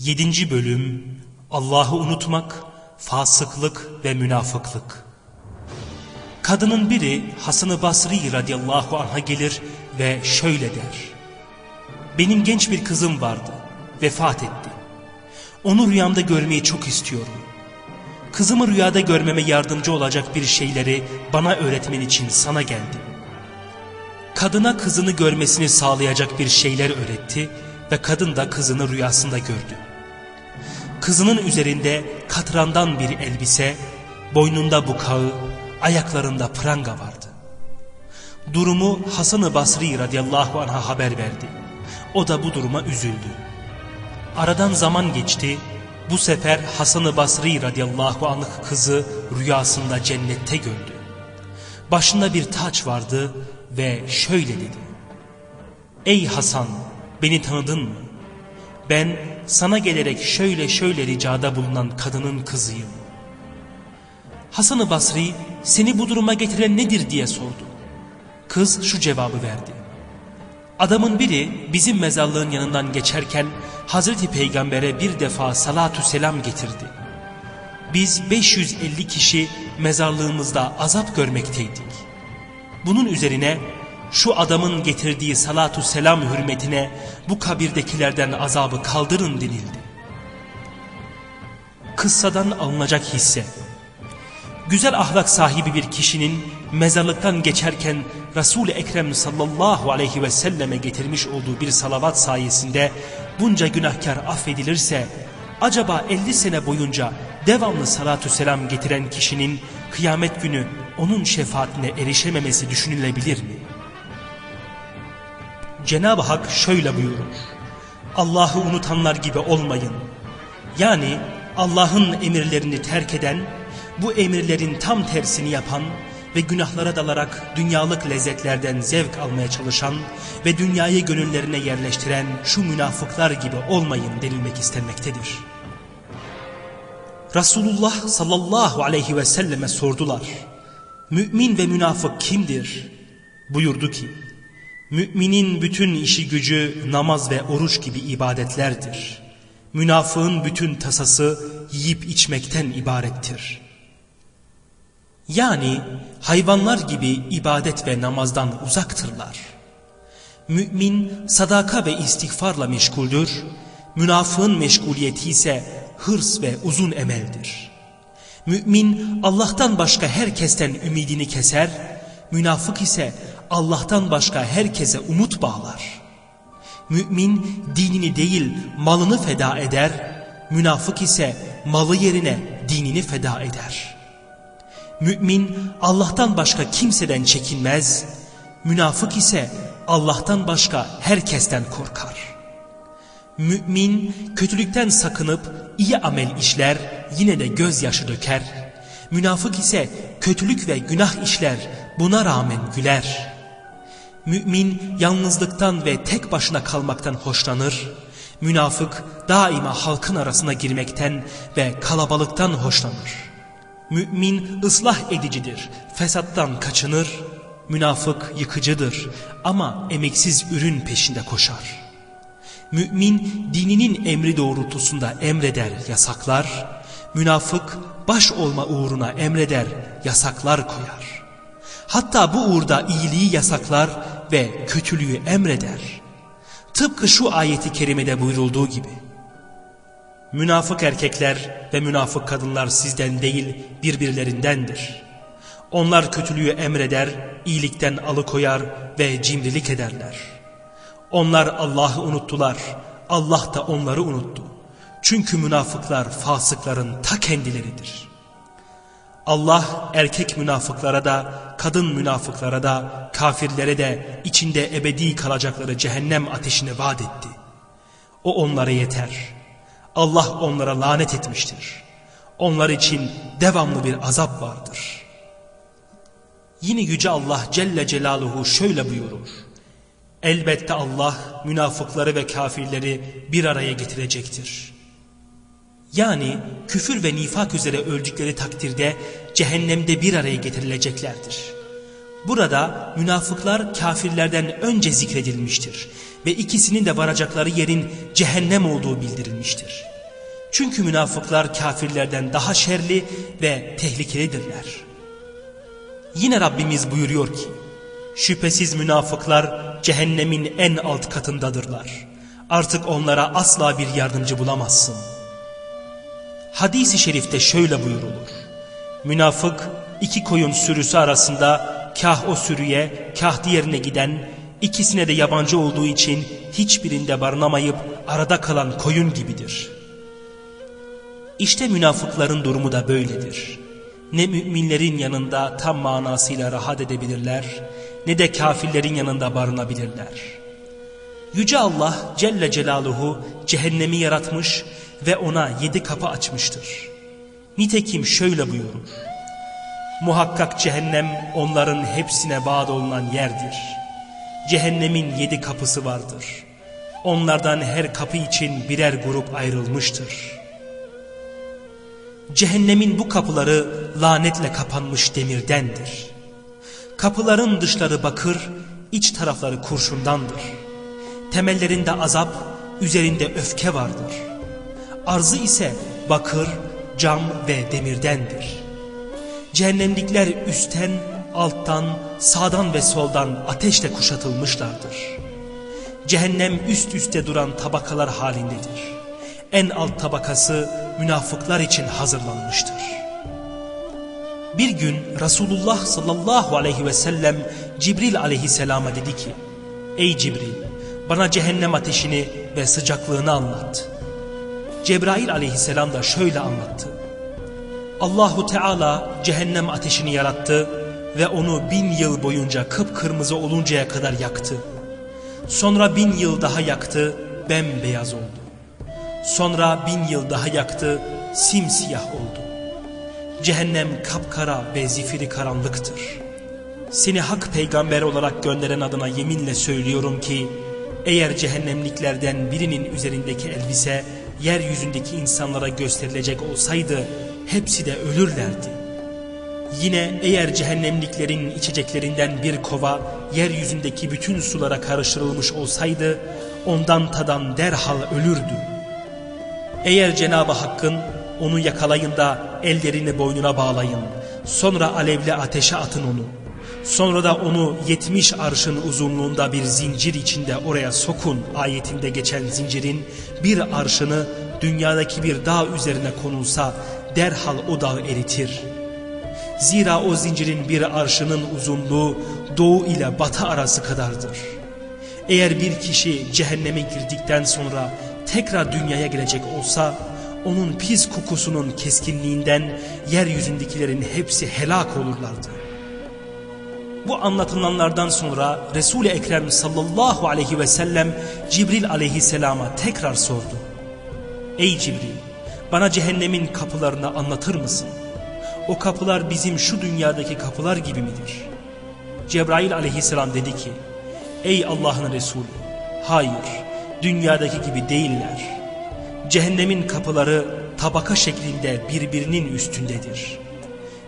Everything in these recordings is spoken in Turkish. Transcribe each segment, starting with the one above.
7. Bölüm Allah'ı unutmak, fasıklık ve münafıklık. Kadının biri Hasan-ı Basri radıyallahu anh'a gelir ve şöyle der. Benim genç bir kızım vardı, vefat etti. Onu rüyamda görmeyi çok istiyorum. Kızımı rüyada görmeme yardımcı olacak bir şeyleri bana öğretmen için sana geldim. Kadına kızını görmesini sağlayacak bir şeyler öğretti ve kadın da kızını rüyasında gördü. Kızının üzerinde katrandan bir elbise, boynunda bukağı, ayaklarında pranga vardı. Durumu Hasan-ı Basri radıyallahu anh'a haber verdi. O da bu duruma üzüldü. Aradan zaman geçti. Bu sefer Hasan-ı Basri radıyallahu anh kızı rüyasında cennette gördü. Başında bir taç vardı ve şöyle dedi. Ey Hasan beni tanıdın mı? Ben sana gelerek şöyle şöyle ricada bulunan kadının kızıyım. Hasan-ı Basri seni bu duruma getiren nedir diye sordu. Kız şu cevabı verdi. Adamın biri bizim mezarlığın yanından geçerken Hazreti Peygamber'e bir defa salatü selam getirdi. Biz 550 kişi mezarlığımızda azap görmekteydik. Bunun üzerine şu adamın getirdiği salatu selam hürmetine bu kabirdekilerden azabı kaldırın denildi. Kıssadan alınacak hisse Güzel ahlak sahibi bir kişinin mezarlıktan geçerken Resul-i Ekrem sallallahu aleyhi ve selleme getirmiş olduğu bir salavat sayesinde bunca günahkar affedilirse acaba 50 sene boyunca devamlı salatü selam getiren kişinin kıyamet günü onun şefaatine erişememesi düşünülebilir mi? Cenab-ı Hak şöyle buyurur. Allah'ı unutanlar gibi olmayın. Yani Allah'ın emirlerini terk eden, bu emirlerin tam tersini yapan ve günahlara dalarak dünyalık lezzetlerden zevk almaya çalışan ve dünyayı gönüllerine yerleştiren şu münafıklar gibi olmayın denilmek istenmektedir. Resulullah sallallahu aleyhi ve selleme sordular. Mümin ve münafık kimdir? Buyurdu ki, Müminin bütün işi gücü namaz ve oruç gibi ibadetlerdir. Münafığın bütün tasası yiyip içmekten ibarettir. Yani hayvanlar gibi ibadet ve namazdan uzaktırlar. Mümin sadaka ve istiğfarla meşguldür, münafığın meşguliyeti ise hırs ve uzun emeldir. Mümin Allah'tan başka herkesten ümidini keser, münafık ise Allah'tan başka herkese umut bağlar. Mümin dinini değil malını feda eder, münafık ise malı yerine dinini feda eder. Mümin Allah'tan başka kimseden çekinmez, münafık ise Allah'tan başka herkesten korkar. Mümin kötülükten sakınıp iyi amel işler, yine de gözyaşı döker. Münafık ise kötülük ve günah işler, buna rağmen güler. Mümin yalnızlıktan ve tek başına kalmaktan hoşlanır. Münafık daima halkın arasına girmekten ve kalabalıktan hoşlanır. Mümin ıslah edicidir, fesattan kaçınır. Münafık yıkıcıdır ama emeksiz ürün peşinde koşar. Mümin dininin emri doğrultusunda emreder, yasaklar. Münafık baş olma uğruna emreder, yasaklar koyar. Hatta bu uğurda iyiliği yasaklar ve kötülüğü emreder. Tıpkı şu ayeti kerimede buyurulduğu gibi. Münafık erkekler ve münafık kadınlar sizden değil birbirlerindendir. Onlar kötülüğü emreder, iyilikten alıkoyar ve cimrilik ederler. Onlar Allah'ı unuttular, Allah da onları unuttu. Çünkü münafıklar fasıkların ta kendileridir. Allah erkek münafıklara da, kadın münafıklara da, kafirlere de içinde ebedi kalacakları cehennem ateşini vaat etti. O onlara yeter. Allah onlara lanet etmiştir. Onlar için devamlı bir azap vardır. Yine Yüce Allah Celle Celaluhu şöyle buyurur. Elbette Allah münafıkları ve kafirleri bir araya getirecektir. Yani küfür ve nifak üzere öldükleri takdirde cehennemde bir araya getirileceklerdir. Burada münafıklar kafirlerden önce zikredilmiştir ve ikisinin de varacakları yerin cehennem olduğu bildirilmiştir. Çünkü münafıklar kafirlerden daha şerli ve tehlikelidirler. Yine Rabbimiz buyuruyor ki, şüphesiz münafıklar cehennemin en alt katındadırlar. Artık onlara asla bir yardımcı bulamazsın. Hadis-i şerifte şöyle buyurulur. Münafık iki koyun sürüsü arasında kah o sürüye kah diğerine giden ikisine de yabancı olduğu için hiçbirinde barınamayıp arada kalan koyun gibidir. İşte münafıkların durumu da böyledir. Ne müminlerin yanında tam manasıyla rahat edebilirler ne de kafirlerin yanında barınabilirler. Yüce Allah Celle Celaluhu cehennemi yaratmış ve ona yedi kapı açmıştır. Nitekim şöyle buyurur. Muhakkak cehennem onların hepsine vaat olunan yerdir. Cehennemin yedi kapısı vardır. Onlardan her kapı için birer grup ayrılmıştır. Cehennemin bu kapıları lanetle kapanmış demirdendir. Kapıların dışları bakır, iç tarafları kurşundandır. Temellerinde azap, üzerinde öfke vardır. Arzı ise bakır, cam ve demirdendir. Cehennemlikler üstten, alttan, sağdan ve soldan ateşle kuşatılmışlardır. Cehennem üst üste duran tabakalar halindedir. En alt tabakası münafıklar için hazırlanmıştır. Bir gün Resulullah sallallahu aleyhi ve sellem Cibril aleyhisselama dedi ki Ey Cibril bana cehennem ateşini ve sıcaklığını anlat. Cebrail aleyhisselam da şöyle anlattı. Allahu Teala cehennem ateşini yarattı ve onu bin yıl boyunca kıpkırmızı oluncaya kadar yaktı. Sonra bin yıl daha yaktı, bembeyaz oldu. Sonra bin yıl daha yaktı, simsiyah oldu. Cehennem kapkara ve zifiri karanlıktır. Seni hak peygamber olarak gönderen adına yeminle söylüyorum ki, eğer cehennemliklerden birinin üzerindeki elbise, yeryüzündeki insanlara gösterilecek olsaydı, hepsi de ölürlerdi. Yine eğer cehennemliklerin içeceklerinden bir kova, yeryüzündeki bütün sulara karıştırılmış olsaydı, ondan tadan derhal ölürdü. Eğer Cenab-ı Hakk'ın onu yakalayın da ellerini boynuna bağlayın. Sonra alevli ateşe atın onu. Sonra da onu yetmiş arşın uzunluğunda bir zincir içinde oraya sokun ayetinde geçen zincirin bir arşını dünyadaki bir dağ üzerine konulsa derhal o dağı eritir. Zira o zincirin bir arşının uzunluğu doğu ile batı arası kadardır. Eğer bir kişi cehenneme girdikten sonra tekrar dünyaya gelecek olsa onun pis kokusunun keskinliğinden yeryüzündekilerin hepsi helak olurlardı. Bu anlatılanlardan sonra Resul-i Ekrem sallallahu aleyhi ve sellem Cibril aleyhisselama tekrar sordu. Ey Cibril bana cehennemin kapılarını anlatır mısın? O kapılar bizim şu dünyadaki kapılar gibi midir? Cebrail aleyhisselam dedi ki Ey Allah'ın Resulü hayır dünyadaki gibi değiller. Cehennemin kapıları tabaka şeklinde birbirinin üstündedir.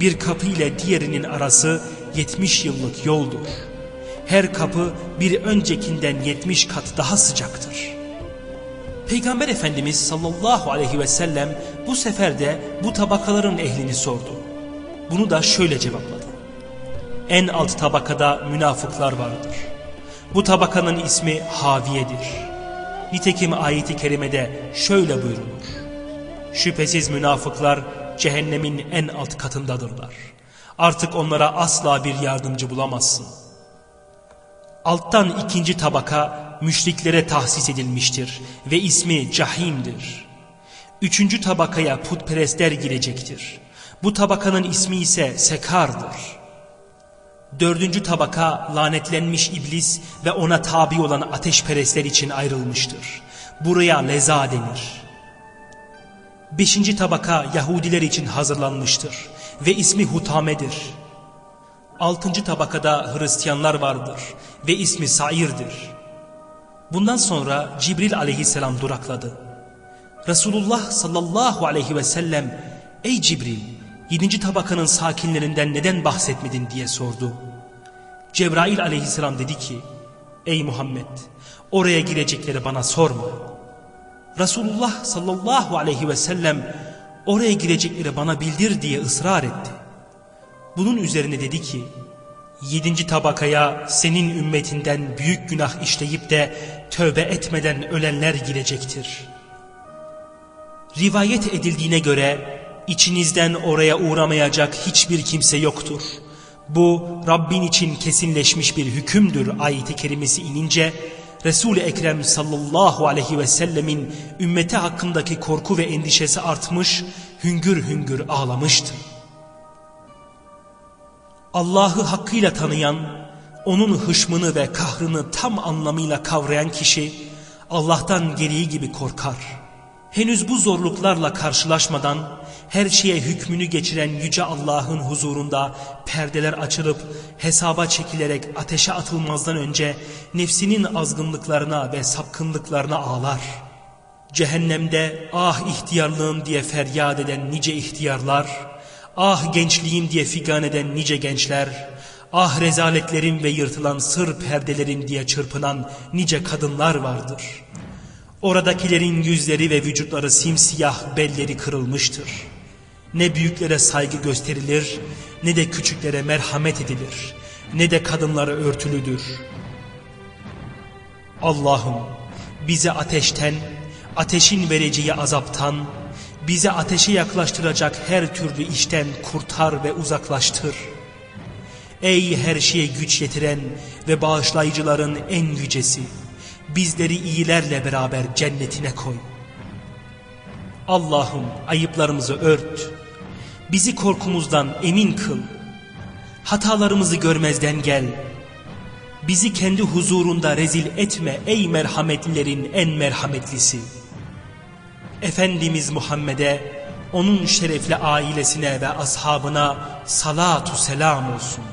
Bir kapı ile diğerinin arası 70 yıllık yoldur. Her kapı bir öncekinden 70 kat daha sıcaktır. Peygamber Efendimiz sallallahu aleyhi ve sellem bu sefer de bu tabakaların ehlini sordu. Bunu da şöyle cevapladı. En alt tabakada münafıklar vardır. Bu tabakanın ismi Haviye'dir. Nitekim ayeti kerimede şöyle buyurulur. Şüphesiz münafıklar cehennemin en alt katındadırlar. Artık onlara asla bir yardımcı bulamazsın. Alttan ikinci tabaka müşriklere tahsis edilmiştir ve ismi cahimdir. Üçüncü tabakaya putperestler girecektir. Bu tabakanın ismi ise sekardır. Dördüncü tabaka lanetlenmiş iblis ve ona tabi olan ateşperestler için ayrılmıştır. Buraya leza denir. Beşinci tabaka Yahudiler için hazırlanmıştır ve ismi Hutame'dir. Altıncı tabakada Hristiyanlar vardır ve ismi Sair'dir. Bundan sonra Cibril aleyhisselam durakladı. Resulullah sallallahu aleyhi ve sellem ''Ey Cibril, yedinci tabakanın sakinlerinden neden bahsetmedin?'' diye sordu. Cebrail aleyhisselam dedi ki ''Ey Muhammed, oraya girecekleri bana sorma.'' Resulullah sallallahu aleyhi ve sellem oraya girecekleri bana bildir diye ısrar etti. Bunun üzerine dedi ki, yedinci tabakaya senin ümmetinden büyük günah işleyip de tövbe etmeden ölenler girecektir. Rivayet edildiğine göre içinizden oraya uğramayacak hiçbir kimse yoktur. Bu Rabbin için kesinleşmiş bir hükümdür ayeti kerimesi inince Resul-i Ekrem sallallahu aleyhi ve sellemin ümmeti hakkındaki korku ve endişesi artmış, hüngür hüngür ağlamıştı. Allah'ı hakkıyla tanıyan, onun hışmını ve kahrını tam anlamıyla kavrayan kişi Allah'tan gereği gibi korkar. Henüz bu zorluklarla karşılaşmadan her şeye hükmünü geçiren Yüce Allah'ın huzurunda perdeler açılıp hesaba çekilerek ateşe atılmazdan önce nefsinin azgınlıklarına ve sapkınlıklarına ağlar. Cehennemde ah ihtiyarlığım diye feryat eden nice ihtiyarlar, ah gençliğim diye figan eden nice gençler, ah rezaletlerim ve yırtılan sır perdelerim diye çırpınan nice kadınlar vardır. Oradakilerin yüzleri ve vücutları simsiyah belleri kırılmıştır. Ne büyüklere saygı gösterilir, ne de küçüklere merhamet edilir, ne de kadınlara örtülüdür. Allah'ım bizi ateşten, ateşin vereceği azaptan, bizi ateşe yaklaştıracak her türlü işten kurtar ve uzaklaştır. Ey her şeye güç yetiren ve bağışlayıcıların en yücesi, bizleri iyilerle beraber cennetine koy. Allah'ım ayıplarımızı ört, bizi korkumuzdan emin kıl, hatalarımızı görmezden gel, bizi kendi huzurunda rezil etme ey merhametlilerin en merhametlisi. Efendimiz Muhammed'e, onun şerefli ailesine ve ashabına salatu selam olsun.